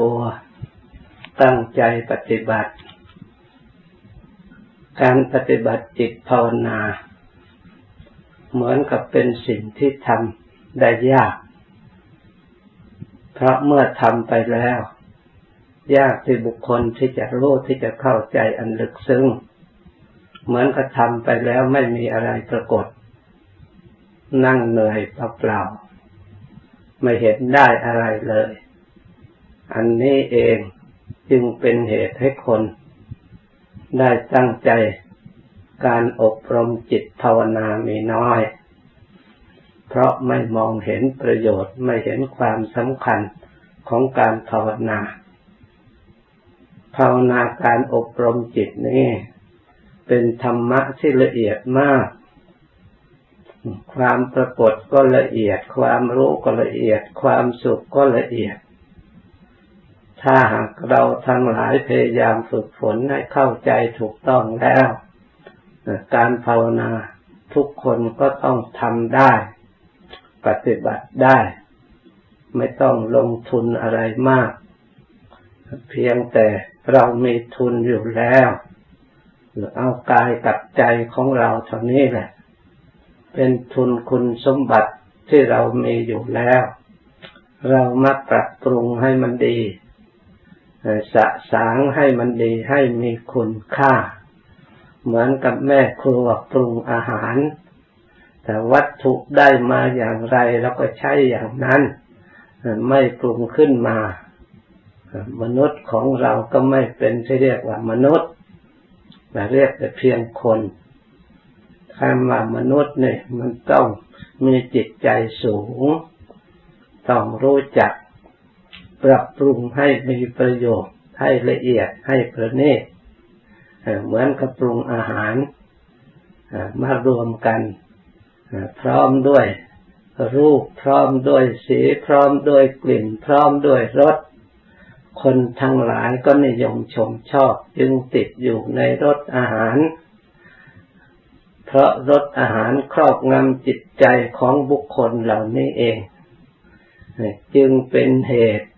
ตัว ตั้งใจปฏิบัติ การปฏิบัติจิตภาวนา เหมือนกับเป็นสิ่งที่ทำได้ยาก เพราะเมื่อทำไปแล้ว ยากที่บุคคลที่จะรู้ที่จะเข้าใจอันลึกซึ้ง เหมือนกับทำไปแล้วไม่มีอะไรปรากฏ นั่งเหนื่อยเปล่าๆไม่เห็นได้อะไรเลย อันนี้เองจึงเป็นเหตุให้คน ได้ตั้งใจการอบรมจิตภาวนามีน้อย เพราะไม่มองเห็นประโยชน์ไม่เห็นความสำคัญของการภาวนา ภาวนาการอบรมจิตนี้เป็นธรรมะที่ละเอียดมาก ความปรากฏก็ละเอียด ความรู้ก็ละเอียด ความสุขก็ละเอียด ถ้าหากเราทั้งหลายพยายามฝึกฝนให้เข้าใจถูกต้องแล้ว การภาวนาทุกคนก็ต้องทำได้ ปฏิบัติได้ ไม่ต้องลงทุนอะไรมาก เพียงแต่เรามีทุนอยู่แล้วหรือเอากายกับใจของเราเท่านี้แหละ เป็นทุนคุณสมบัติที่เรามีอยู่แล้ว เรามาปรับปรุงให้มันดี สะสางให้มันดีให้มีคุณค่า เหมือนกับแม่ครัวปรุงอาหาร แต่วัตถุได้มาอย่างไรเราก็ใช้อย่างนั้น ไม่ปรุงขึ้นมา มนุษย์ของเราก็ไม่เป็นที่เรียกว่ามนุษย์แต่เรียกแต่เพียงคนคำว่ามนุษย์เนี่ยมันต้องมีจิตใจสูง ต้องรู้จัก ปรับปรุงให้มีประโยชน์ ให้ละเอียดให้ประณีตเหมือนกับปรุงอาหารมารวมกันพร้อมด้วยรูปพร้อมด้วยสีพร้อมด้วยกลิ่น พร้อมด้วยรสคนทั้งหลายก็นิยมชมชอบจึงติดอยู่ในรสอาหาร เพราะรสอาหารครอบงำจิตใจของบุคคลเหล่านี้เอง จึงเป็นเหตุ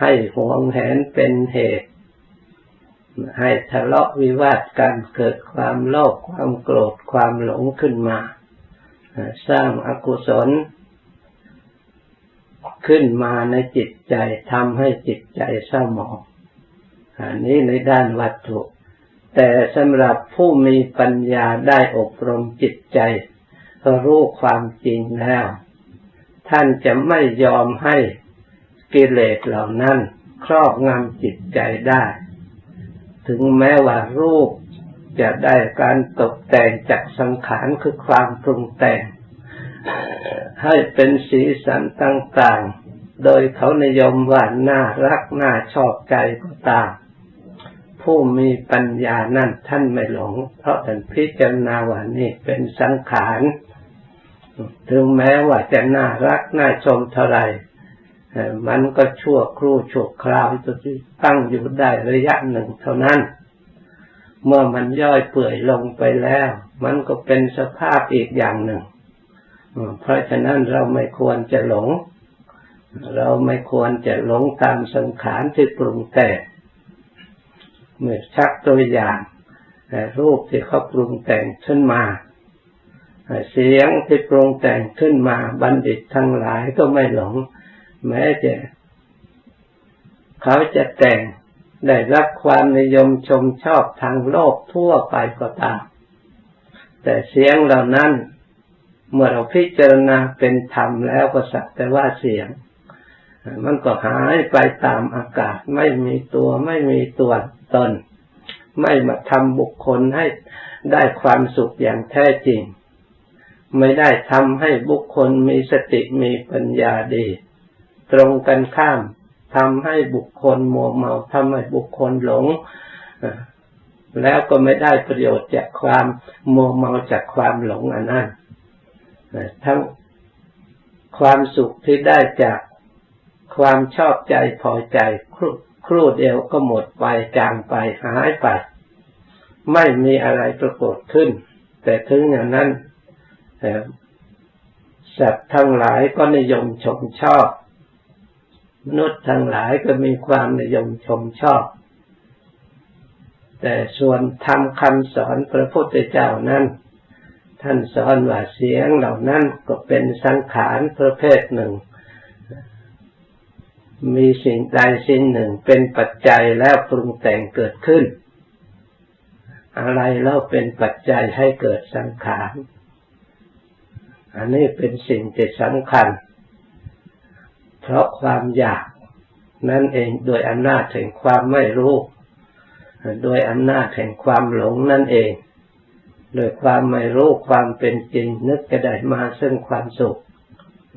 ให้หวงแหนเป็นเหตุ ให้ทะเลาะวิวาทกันเกิดความโลภความโกรธความหลงขึ้นมา สร้างอากุศล ขึ้นมาในจิตใจทำให้จิตใจเศร้าหมองอันนี้ในด้านวัตถุ แต่สำหรับผู้มีปัญญาได้อบรมจิตใจรู้ความจริงแล้ว ท่านจะไม่ยอมให้ กิเลสเหล่านั้นครอบงำจิตใจได้ ถึงแม้ว่ารูปจะได้การตกแต่งจากสังขารคือความปรุงแต่ง ให้เป็นสีสันต่างๆ โดยเขานิยมว่าน่ารักน่าชอบใจก็ตาม ผู้มีปัญญานั่นท่านไม่หลง เพราะท่านพิจารณาว่านี่เป็นสังขาร ถึงแม้ว่าจะน่ารักน่าชมเท่าไร มันก็ชั่วครู่ชั่วคราวที่ตั้งอยู่ได้ระยะหนึ่งเท่านั้น เมื่อมันย่อยเปื่อยลงไปแล้ว มันก็เป็นสภาพอีกอย่างหนึ่ง เพราะฉะนั้นเราไม่ควรจะหลง เราไม่ควรจะหลงตามสังขารที่ปรุงแต่งเมื่อชักตัวอย่างรูปที่เขาปรุงแต่งขึ้นมาเสียงที่ปรุงแต่งขึ้นมาบัณฑิตทั้งหลายก็ไม่หลง แม้จะเขาจะแต่งได้รับความนิยมชมชอบทางโลกทั่วไปก็ตาม แต่เสียงเหล่านั้น เมื่อเราพิจารณาเป็นธรรมแล้วก็สักแต่ว่าเสียง มันก็หายไปตามอากาศ ไม่มีตัวไม่มีตัวตน ไม่มาทำบุคคลให้ได้ความสุขอย่างแท้จริง ไม่ได้ทำให้บุคคลมีสติมีปัญญาดี ตรงกันข้ามทำให้บุคคลมัวเมาทำให้บุคคลหลง แล้วก็ไม่ได้ประโยชน์จากความมัวเมาจากความหลงอันนั้นทั้งความสุขที่ได้จากความชอบใจพอใจครครู่เดียวก็หมดไปจางไปหายไป ไม่มีอะไรปรากฏขึ้น แต่ถึงอย่างนั้นสัตว์ทั้งหลายก็นิยมชมชอบ มนุษย์ทั้งหลายก็มีความนิยมชมชอบ แต่ส่วนทำคำสอนพระพุทธเจ้านั้น ท่านสอนว่าเสียงเหล่านั้นก็เป็นสังขารประเภทหนึ่ง มีสิ่งใดสิ่งหนึ่งเป็นปัจจัยแล้วปรุงแต่งเกิดขึ้น อะไรแล้วเป็นปัจจัยให้เกิดสังขาร อันนี้เป็นสิ่งที่สำคัญ เพราะความอยาก นั่นเองโดยอำนาจแห่งความไม่รู้ โดยอำนาจแห่งความหลงนั่นเอง โดยความไม่รู้ความเป็นจริงนึกจะได้มาซึ่งความสุข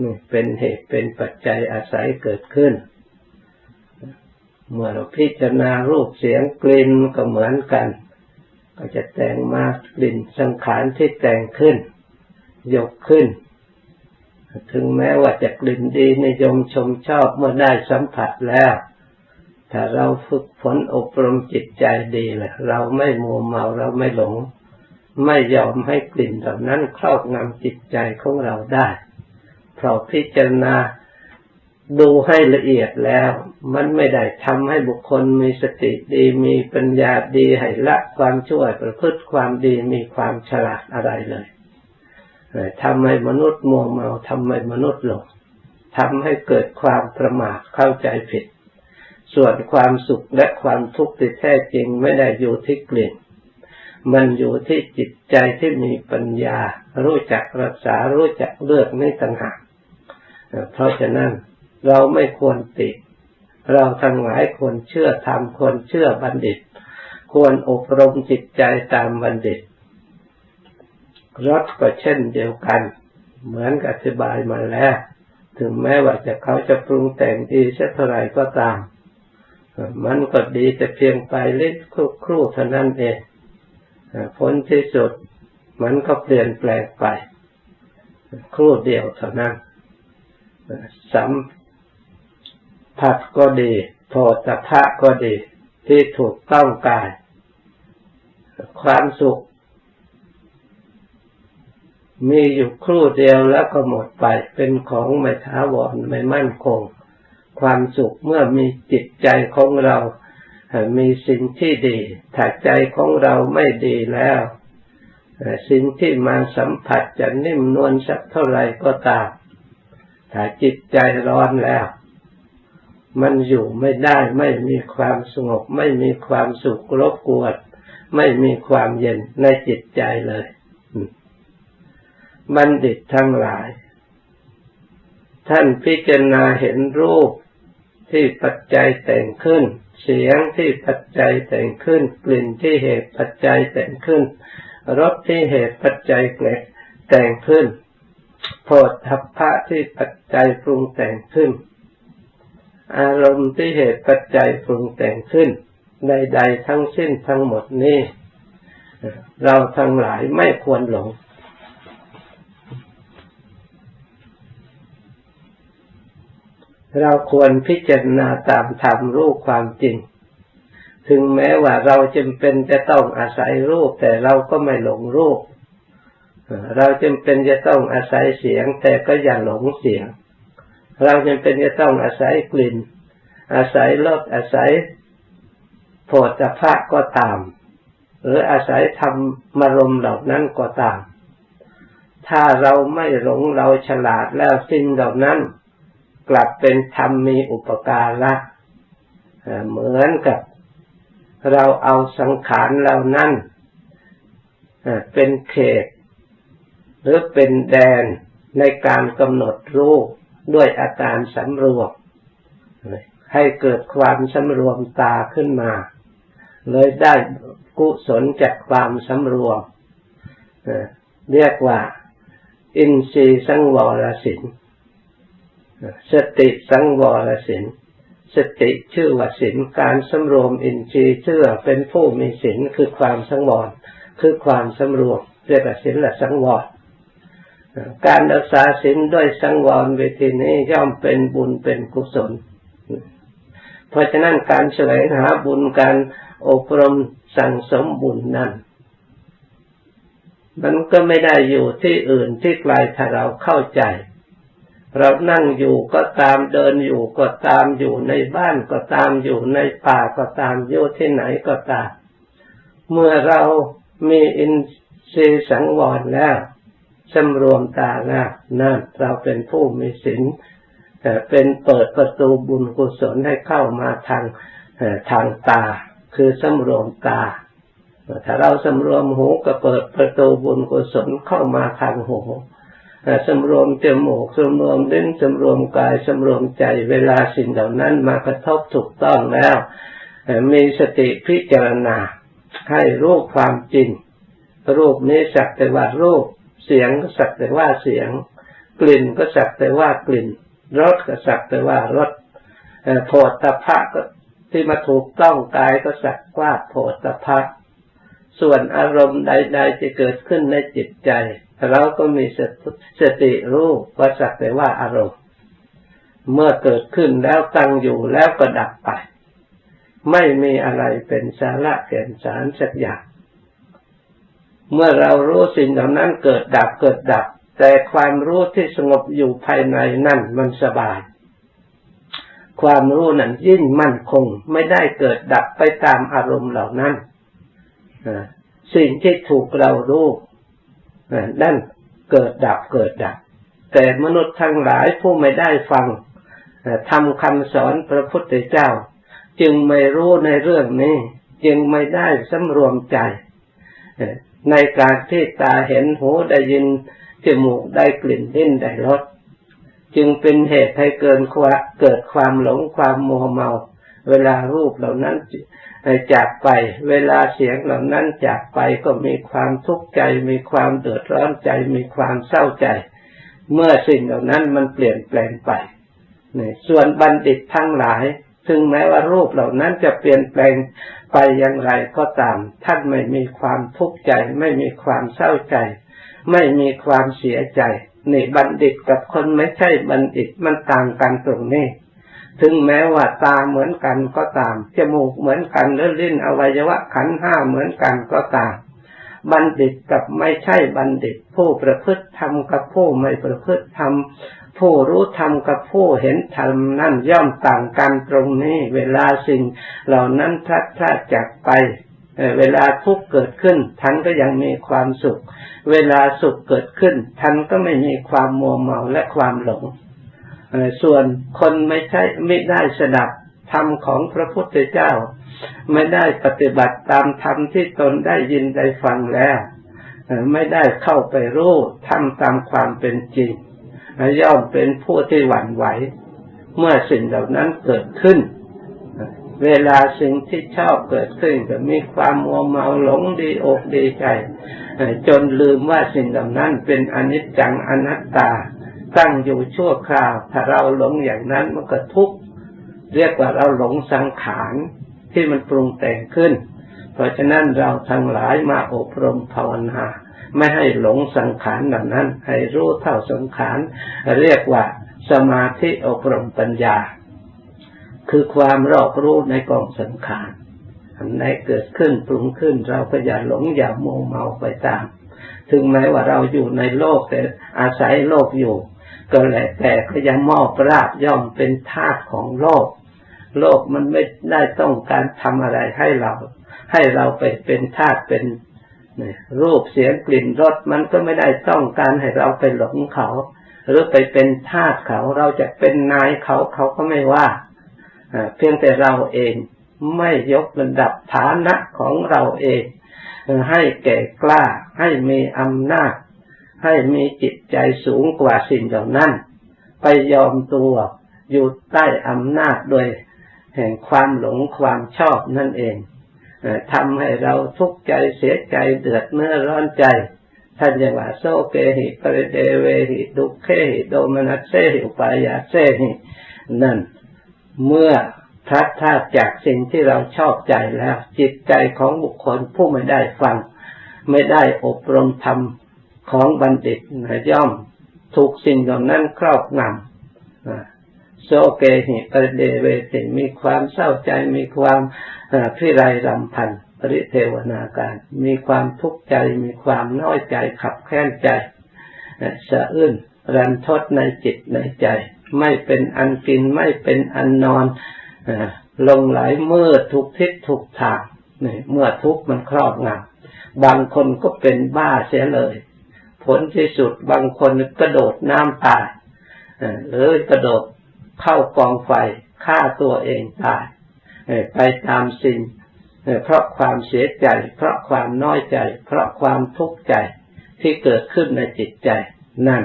นี่เป็นเหตุเป็นปัจจัยอาศัยเกิดขึ้น เมื่อเราพิจารณารูปเสียงกลิ่นก็เหมือนกัน ก็จะแต่งมากลิ่นสังขารที่แต่งขึ้น ยกขึ้น ถึงแม้ว่าจะกลิ่นดีนิยมชมชอบเมื่อได้สัมผัสแล้ว ถ้าเราฝึกฝนอบรมจิตใจดีแหละเราไม่มัวเมาเราไม่หลง ไม่ยอมให้กลิ่นเหล่านั้นครอบงำจิตใจของเราได้ เพราะพิจารณาดูให้ละเอียดแล้ว มันไม่ได้ทำให้บุคคลมีสติดีมีปัญญาดีให้ละความชั่วประพฤติความดีมีความฉลาดอะไรเลย ทำให้มนุษย์มัวเมาทำให้มนุษย์หลงทำให้เกิดความประมาทเข้าใจผิด ส่วนความสุขและความทุกข์ที่แท้จริงไม่ได้อยู่ที่กลิ่น มันอยู่ที่จิตใจที่มีปัญญา รู้จักรักษารู้จักเลือกในต่างหากเพราะฉะนั้นเราไม่ควรติดเราทั้งหลายควรเชื่อธรรมควรเชื่อบัณฑิต ควรอบรมจิตใจตามบัณฑิต รสก็เช่นเดียวกัน เหมือนกับอธิบายมาแล้ว ถึงแม้ว่าจะเขาจะปรุงแต่งดีสักเท่าไรก็ตาม มันก็ดีแต่เพียงไปเล็กครู่เท่านั้นเองผลที่สุดมันก็เปลี่ยนแปลงไป ครู่เดียวเท่านั้นสัมผัสก็ดีโพธพะก็ดี ที่ถูกต้องกาย ความสุข มีอยู่ครู่เดียวแล้วก็หมดไป เป็นของไม่ท้าวรไม่มั่นคง ความสุขเมื่อมีจิตใจของเรา มีสิ่งที่ดี ถ้าใจของเราไม่ดีแล้ว สิ่งที่มาสัมผัสจะนิ่มนวลสักเท่าไหร่ก็ตาม ถ้าจิตใจร้อนแล้ว มันอยู่ไม่ได้ไม่มีความสงบ ไม่มีความสุขรบกวน ไม่มีความเย็นในจิตใจเลย บัณฑิตทั้งหลาย ท่านพิจารณาเห็นรูปที่ปัจจัยแต่งขึ้น เสียงที่ปัจจัยแต่งขึ้น กลิ่นที่เหตุปัจจัยแต่งขึ้นรสที่เหตุปัจจัยแต่งขึ้นโพธัพพะที่ปัจจัยปรุงแต่งขึ้น อารมณ์ที่เหตุปัจจัยปรุงแต่งขึ้นใดๆทั้งสิ้นทั้งหมดนี้ เราทั้งหลายไม่ควรหลง เราควรพิจารณาตามธรรมรูปความจริง ถึงแม้ว่าเราจำเป็นจะต้องอาศัยรูป แต่เราก็ไม่หลงรูป เราจำเป็นจะต้องอาศัยเสียง แต่ก็อย่าหลงเสียง เราจำเป็นจะต้องอาศัยกลิ่น อาศัยรสอาศัยโผฏฐะก็ตาม หรืออาศัยธรรมมารมเหล่านั้นก็ตาม ถ้าเราไม่หลงเราฉลาดแล้วสิ่งเหล่านั้น กลับเป็นธรรมมีอุปการะเหมือนกับเราเอาสังขารเหล่านั้นเป็นเขต หรือเป็นแดนในการกำหนดรูปด้วยอาการสำรวมให้เกิดความสำรวมตาขึ้นมา เลยได้กุศลจากความสำรวมเรียกว่า อินทรีย์สังวรสิน สติสังวรสินสติชื่อว่าสินการสำรวมอินทรีย์เชื่อเป็นผู้มีสินคือความสังวรคือความสำรวมเรียกว่าสินละสังวรการรักษาสินด้วยสังวรเวทีนี้ย่อมเป็นบุญเป็นกุศล เพราะฉะนั้นการแสวงหาบุญการอบรมสั่งสมบุญนั้นมันก็ไม่ได้อยู่ที่อื่นที่ไกลถ้าเราเข้าใจ เรานั่งอยู่ก็ตามเดินอยู่ก็ตามอยู่ในบ้านก็ตามอยู่ในป่าก็ตามอยู่ที่ไหนก็ตาม เมื่อเรามีอินทรีย์สังวรแล้วสำรวมตาแล้วนั่นเราเป็นผู้มีศีลเป็นเปิดประตูบุญกุศลให้เข้ามาทางทางตา คือสำรวมตา ถ้าเราสำรวมหูก็เปิดประตูบุญกุศลเข้ามาทางหู สำรวมจมูกสำรวมลิ้นสำรวมกายสำรวมใจเวลาสิ่งเหล่านั้นมากระทบถูกต้องแล้ว มีสติพิจารณาให้รู้ความจริง รูปนี้สักแต่ว่ารูป เสียงก็สักแต่ว่าเสียง กลิ่นก็สักแต่ว่ากลิ่น รสก็สักแต่ว่ารสโผฏฐพะก็ที่มาถูกต้องกายก็สักว่าโผฏฐพะส่วนอารมณ์ใด ๆ จะเกิดขึ้นในจิตใจ เราก็มีสติรู้ว่าสักแต่ว่าอารมณ์ เมื่อเกิดขึ้นแล้วตั้งอยู่แล้วก็ดับไป ไม่มีอะไรเป็นสาระแก่นสารสักอย่าง เมื่อเรารู้สิ่งเหล่านั้นเกิดดับเกิดดับ แต่ความรู้ที่สงบอยู่ภายในนั่นมันสบาย ความรู้นั้นยิ่งมั่นคงไม่ได้เกิดดับไปตามอารมณ์เหล่านั้นสิ่งที่ถูกเรารู้ นั่นเกิดดับเกิดดับ แต่มนุษย์ทั้งหลายผู้ไม่ได้ฟังทำคำสอนพระพุทธเจ้า จึงไม่รู้ในเรื่องนี้ จึงไม่ได้สำรวมใจ ในการที่ตาเห็นหูได้ยินจมูกได้กลิ่นลิ้นได้รสจึงเป็นเหตุให้เกินเกิดความหลงความโมเมา เวลารูปเหล่านั้น จากไป เวลาเสียงเหล่านั้นจากไปก็มีความทุกข์ใจ มีความเดือดร้อนใจ มีความเศร้าใจ เมื่อสิ่งเหล่านั้นมันเปลี่ยนแปลงไปส่วนบัณฑิตทั้งหลาย ถึงแม้ว่ารูปเหล่านั้นจะเปลี่ยนแปลงไปอย่างไรก็ตาม ท่านไม่มีความทุกข์ใจ ไม่มีความเศร้าใจ ไม่มีความเสียใจนี่บัณฑิตกับคนไม่ใช่บัณฑิตมันต่างกันตรงนี้ ถึงแม้ว่าตาเหมือนกันก็ตาม จมูกเหมือนกันหรือลิ้นอวัยวะขันห้าเหมือนกันก็ตาม บัณฑิตกับไม่ใช่บัณฑิต ผู้ประพฤติธรรมกับผู้ไม่ประพฤติธรรมผู้รู้ธรรมกับผู้เห็นธรรมนั่นย่อมต่างกันตรงนี้ เวลาสิ่ง เหล่านั้นพลัดพลาดจากไปเวลาทุกข์เกิดขึ้นท่านก็ยังมีความสุข เวลาสุขเกิดขึ้นท่านก็ไม่มีความมัวเมาและความหลง ส่วนคนไม่ใช่ไม่ได้สดับธรรมของพระพุทธเจ้า ไม่ได้ปฏิบัติตามธรรมที่ตนได้ยินได้ฟังแล้วไม่ได้เข้าไปรู้ทำตามความเป็นจริงย่อมเป็นผู้ที่หวั่นไหว เมื่อสิ่งเหล่านั้นเกิดขึ้น เวลาสิ่งที่ชอบเกิดขึ้นก็มีความมัวเมาหลงดีอกดีใจ จนลืมว่าสิ่งเหล่านั้นเป็นอนิจจังอนัตตา ตั้งอยู่ชั่วคราว ถ้าเราหลงอย่างนั้นมันก็ทุกข์เรียกว่าเราหลงสังขารที่มันปรุงแต่งขึ้น เพราะฉะนั้นเราทั้งหลายมาอบรมภาวนา ไม่ให้หลงสังขารเหล่านั้น ให้รู้เท่าสังขารเรียกว่าสมาธิอบรมปัญญา คือความรอบรู้ในกองสังขารอันไหนเกิดขึ้นปรุงขึ้น เราก็อย่าหลงอย่าโมเมาไปตาม ถึงแม้ว่าเราอยู่ในโลกแต่อาศัยโลกอยู่ ก็แหละแต่ก็ยังมอบราบย่อมเป็นธาตุของโลก โลกมันไม่ได้ต้องการทำอะไรให้เรา ให้เราไปเป็นธาตุเป็นรูปเสียงกลิ่นรสมันก็ไม่ได้ต้องการให้เราไปหลงเขา หรือไปเป็นทาสเขาเราจะเป็นนายเขาเขาก็ไม่ว่าเพียงแต่เราเองไม่ยกระดับฐานะของเราเอง ให้แก่กล้าให้มีอำนาจ ให้มีจิตใจสูงกว่าสิ่งเหล่านั้น ไปยอมตัวอยู่ใต้อำนาจโดยแห่งความหลงความชอบนั่นเองทำให้เราทุกข์ใจเสียใจเดือดเนื้อร้อนใจท่านยังว่าโซเกหิปริเดเวหิดุเคหิโดมนัสเซหิปายาเซหินั่น เมื่อทัดทาจากสิ่งที่เราชอบใจแล้ว จิตใจของบุคคลผู้ไม่ได้ฟัง ไม่ได้อบรมทำ ของบัณฑิตย่อมถูกสิ่งเหล่านั้นครอบงำโซเกหิปเดเวติมีความเศร้าใจมีความพิไรรำพันปริเทวนาการ มีความทุกข์ใจมีความน้อยใจขับแค้นใจสะอื้นรันทดในจิตในใจ ไม่เป็นอันกินไม่เป็นอันนอนลงไหลเมื่อทุกทิศทุกทางเมื่อทุกมันครอบงำบางคนก็เป็นบ้าเสียเลย ผลที่สุดบางคนกระโดดน้ำตายหรือกระโดดเข้ากองไฟฆ่าตัวเองตายไปตามสิ่งเพราะความเสียใจ เพราะความน้อยใจ เพราะความทุกข์ใจที่เกิดขึ้นในจิตใจนั่น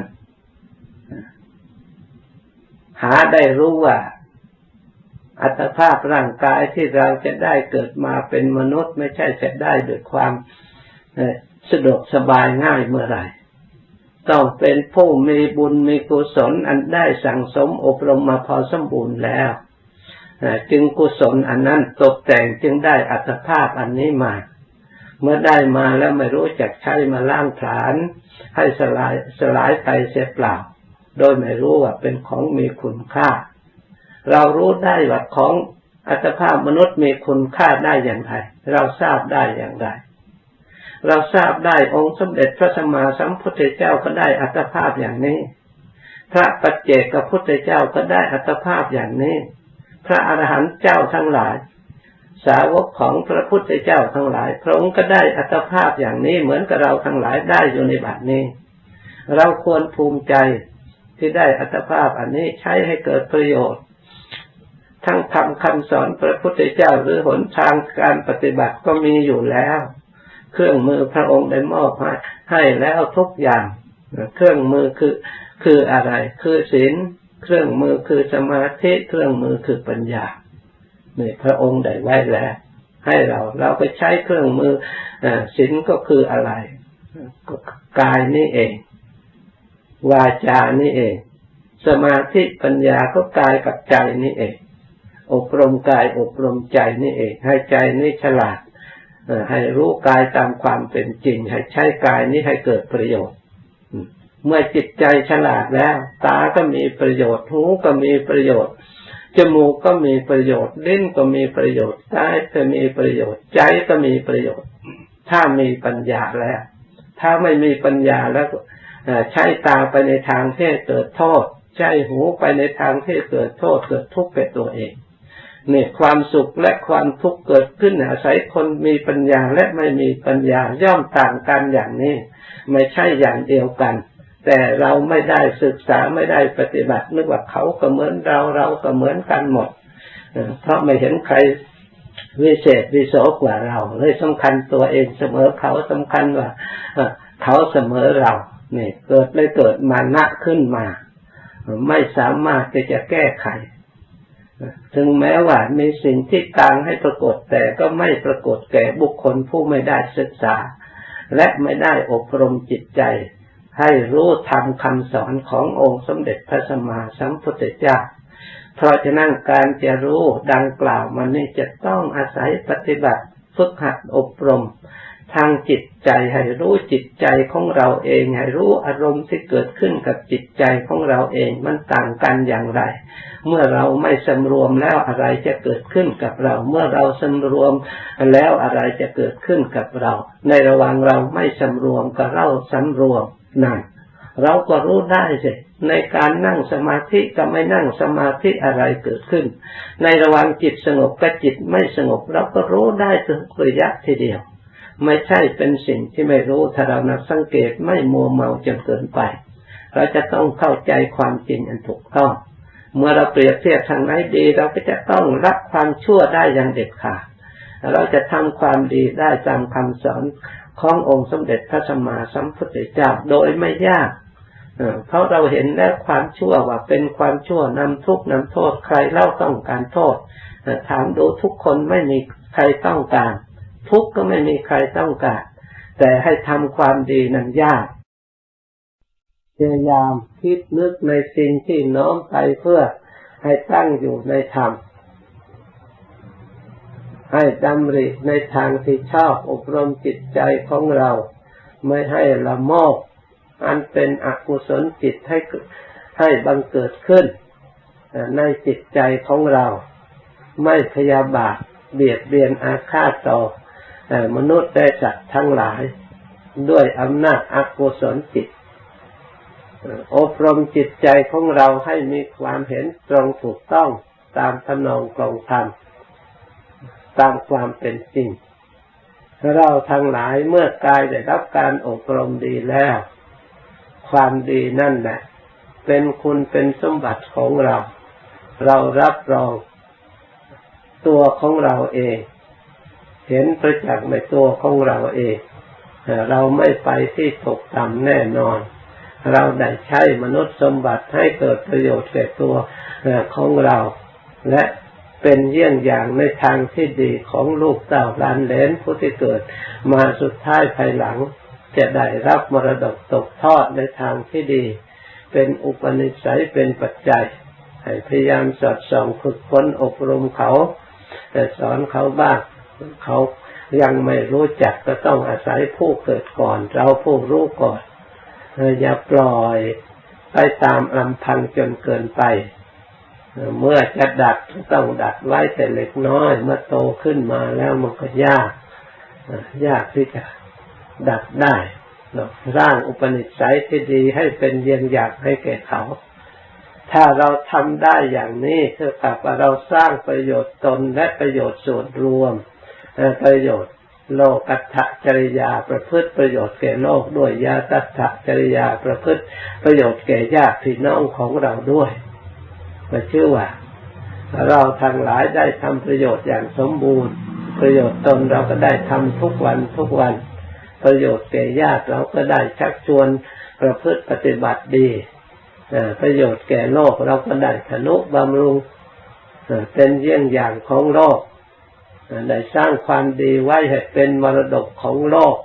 หาได้รู้ว่า อัตภาพร่างกายที่เราจะได้เกิดมาเป็นมนุษย์ ไม่ใช่จะได้ด้วยความสะดวกสบายง่ายเมื่อไหร่ ต้องเป็นผู้มีบุญมีกุศลอันได้สั่งสมอบรมมาพอสมบูรณ์แล้วจึงกุศลอันนั้นตกแต่งจึงได้อัตภาพอันนี้มา เมื่อได้มาแล้วไม่รู้จักใช้มาล้างผลาญให้สลายสลายไปเสียเปล่า โดยไม่รู้ว่าเป็นของมีคุณค่า เรารู้ได้ว่าของอัตภาพมนุษย์มีคุณค่าได้อย่างไร เราทราบได้อย่างไร เราทราบได้องค์สมเด็จพระสัมมาสัมพุทธเจ้าก็ได้อัตภาพอย่างนี้ พระปัจเจกพุทธเจ้าก็ได้อัตภาพอย่างนี้ พระอรหันต์เจ้าทั้งหลาย สาวกของพระพุทธเจ้าทั้งหลาย พระองค์ก็ได้อัตภาพอย่างนี้เหมือนกับเราทั้งหลายได้อยู่ในบัดนี้ เราควรภูมิใจที่ได้อัตภาพอันนี้ใช้ให้เกิดประโยชน์ ทั้งทำคำสอนพระพุทธเจ้าหรือหนทางการปฏิบัติก็มีอยู่แล้ว เครื่องมือพระองค์ได้มอบให้แล้วทุกอย่าง เครื่องมือคือคืออะไร คือศีลเครื่องมือคือสมาธิเครื่องมือคือปัญญาเนี่ยพระองค์ได้ไว้แล้ว ให้เราเราไปใช้เครื่องมือศีลก็คืออะไรก็กายนี่เอง วาจานี่เอง สมาธิปัญญาก็กายกับใจนี่เอง อบรมกายอบรมใจนี่เอง ให้ใจนี่ฉลาด ให้รู้กายตามความเป็นจริง ให้ใช้กายนี้ให้เกิดประโยชน์ เมื่อจิตใจฉลาดแล้ว ตาก็มีประโยชน์ หูก็มีประโยชน์ จมูกก็มีประโยชน์ลิ้นก็มีประโยชน์กายก็มีประโยชน์ ใจก็มีประโยชน์ ถ้ามีปัญญาแล้ว ถ้าไม่มีปัญญาแล้วใช้ตาไปในทางที่เกิดโทษ ใช้หูไปในทางที่เกิดโทษเกิดทุกข์แก่ตัวเอง นี่ยความสุขและความทุกข์เกิดขึ้นอาศัยคนมีปัญญาและไม่มีปัญญาย่อมต่างกันอย่างนี้ ไม่ใช่อย่างเดียวกัน แต่เราไม่ได้ศึกษาไม่ได้ปฏิบัตินึกว่าเขาก็เหมือนเราเราก็เหมือนกันหมด เพราะไม่เห็นใครวิเศษวิโสกว่าเรา เลยสำคัญตัวเองเสมอเขาสำคัญว่าเขาเสมอเราเนี่ยเกิดเลยเกิดมานะขึ้นมา ไม่สามารถที่จะแก้ไข ถึงแม้ว่ามีสิ่งที่ต่างให้ปรากฏแต่ก็ไม่ปรากฏแก่บุคคลผู้ไม่ได้ศึกษา และไม่ได้อบรมจิตใจ ให้รู้ธรรมคำสอนขององค์สมเด็จพระสัมมาสัมพุทธเจ้า เพราะฉะนั้นการจะรู้ดังกล่าวมันนี่จะต้องอาศัยปฏิบัติฝึกหัดอบรม ทางจิตใจให้รู้จิตใจของเราเอง ให้รู้อารมณ์ที่เกิดขึ้นกับจิตใจของเราเองมันต่างกันอย่างไร เมื่อเราไม่สำรวมแล้วอะไรจะเกิดขึ้นกับเรา เมื่อเราสำรวมแล้วอะไรจะเกิดขึ้นกับเรา ในระหว่างเราไม่สำรวมกับเราสำรวมนั่นเราก็รู้ได้สิในการนั่งสมาธิกับไม่นั่งสมาธิอะไรเกิดขึ้น ในระหว่างจิตสงบกับจิตไม่สงบเราก็รู้ได้ถึงระยะทีเดียว ไม่ใช่เป็นสิ่งที่ไม่รู้ถ้าเรานักสังเกตไม่มัวเมาจนเกินไป เราจะต้องเข้าใจความจริงอันถูกต้อง เมื่อเราเปรียบเทียบทางไหนดี เราก็จะต้องรับความชั่วได้อย่างเด็ดขาดเราจะทำความดีได้ตามคำสอนขององค์สมเด็จพระสัมมาสัมพุทธเจ้าโดยไม่ยากเพราะเราเห็นแล้วความชั่วว่าเป็นความชั่วนำทุกนำโทษใครเล่าต้องการโทษถามดูทุกคนไม่มีใครต้องการ ทุกก็ไม่มีใครต้องการแต่ให้ทำความดีนั้นยากพยายามคิดนึกในสิ่งที่น้อมไปเพื่อให้ตั้งอยู่ในธรรม ให้ดำริในทางที่ชอบอบรมจิตใจของเรา ไม่ให้ละโมบอันเป็นอกุศลจิตให้ให้บังเกิดขึ้น ในจิตใจของเรา ไม่พยาบาทเบียดเบียนอาฆาตต่อ มนุษย์ได้จัดทั้งหลาย ด้วยอำนาจอกุศลจิตอบรมจิตใจของเราให้มีความเห็นตรงถูกต้องตามทนองกลองธรรมตามความเป็นจริงเราทั้งหลายเมื่อกายได้รับการอบรมดีแล้ว ความดีนั่นแหละเป็นคุณเป็นสมบัติของเรา เรารับรองตัวของเราเอง เห็นประจักษ์ในตัวของเราเองเราไม่ไปที่ตกต่ำแน่นอน เราได้ใช้มนุษย์สมบัติให้เกิดประโยชน์แก่ตัวของเรา และเป็นเยี่ยงอย่างในทางที่ดีของลูกเต่าลานเลนผู้ที่เกิดมาสุดท้ายภายหลัง จะได้รับมรดกตกทอดในทางที่ดี เป็นอุปนิสัยเป็นปัจจัยให้พยายามสอดส่องฝึกฝนอบรมเขา แต่สอนเขาบ้าง เขายังไม่รู้จักก็ต้องอาศัยผู้เกิดก่อน เราผู้รู้ก่อนอย่าปล่อยไปตามลำพังจนเกินไป เมื่อจะดัดต้องดัดไว้แต่เล็กน้อย เมื่อโตขึ้นมาแล้วมันก็ยาก ยากที่จะดัดได้สร้างอุปนิสัยที่ดีให้เป็นเยี่ยงอยากให้แก่เขา ถ้าเราทำได้อย่างนี้เท่ากับว่าเราสร้างประโยชน์ตนและประโยชน์ส่วนรวม ประโยชน์ โลกัตถจริยาประพฤติประโยชน์แก่โลกด้วยยาตัตถจริยาประพฤติประโยชน์แก่ญาติพี่น้องของเราด้วยมาชื่อว่า เราทั้งหลายได้ทำประโยชน์อย่างสมบูรณ์ ประโยชน์ตนเราก็ได้ทำทุกวันทุกวัน ประโยชน์แก่ญาติเราก็ได้ชักชวนประพฤติปฏิบัติดีประโยชน์แก่โลกเราก็ได้ธนุบำรุงเป็นเยี่ยงอย่างของโลก ได้สร้างความดีไว้ให้เป็นมรดกของโลก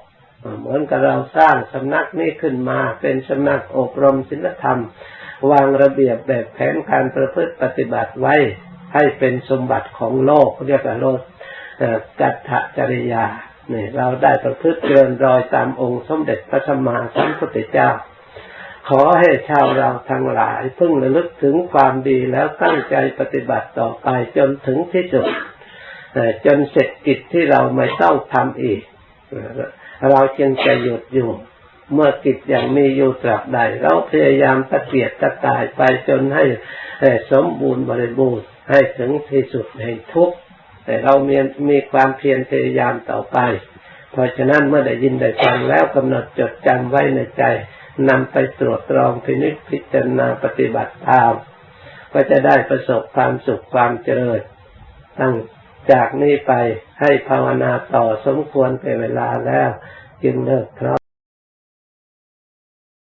เหมือนกับเราสร้างสำนักนี้ขึ้นมา เป็นสำนักอบรมศีลธรรม วางระเบียบแบบแผนการประพฤติปฏิบัติไว้ ให้เป็นสมบัติของโลกเรียกว่าโลกกัตถจริยาเนี่ยเราได้ประพฤติเดินรอยตามองค์สมเด็จพระสัมมาสัมพุทธเจ้า ขอให้ชาวเราทั้งหลาย พึ่งระลึกถึงความดีแล้วตั้งใจปฏิบัติต่อไปจนถึงที่สุด จนเสร็จกิจที่เราไม่ต้องทำอีก เราจึงจะหยุดอยู่ เมื่อกิจอย่างมีอยู่ตราบใด เราพยายามตะเกียกตะกายไปจนให้สมบูรณ์บริบูรณ์ให้ถึงที่สุดแห่งทุกข์แต่เรามีมีความเพียรพยายามต่อไป เพราะฉะนั้นเมื่อได้ยินได้ฟังแล้วกำหนดจดจำไว้ในใจนำไปตรวจตรองพินิจพิจารณาปฏิบัติตามก็จะได้ประสบความสุขความเจริญตั้ง จากนี้ไปให้ภาวนาต่อสมควรเป็นเวลาแล้ว จึงเลิกเพราะ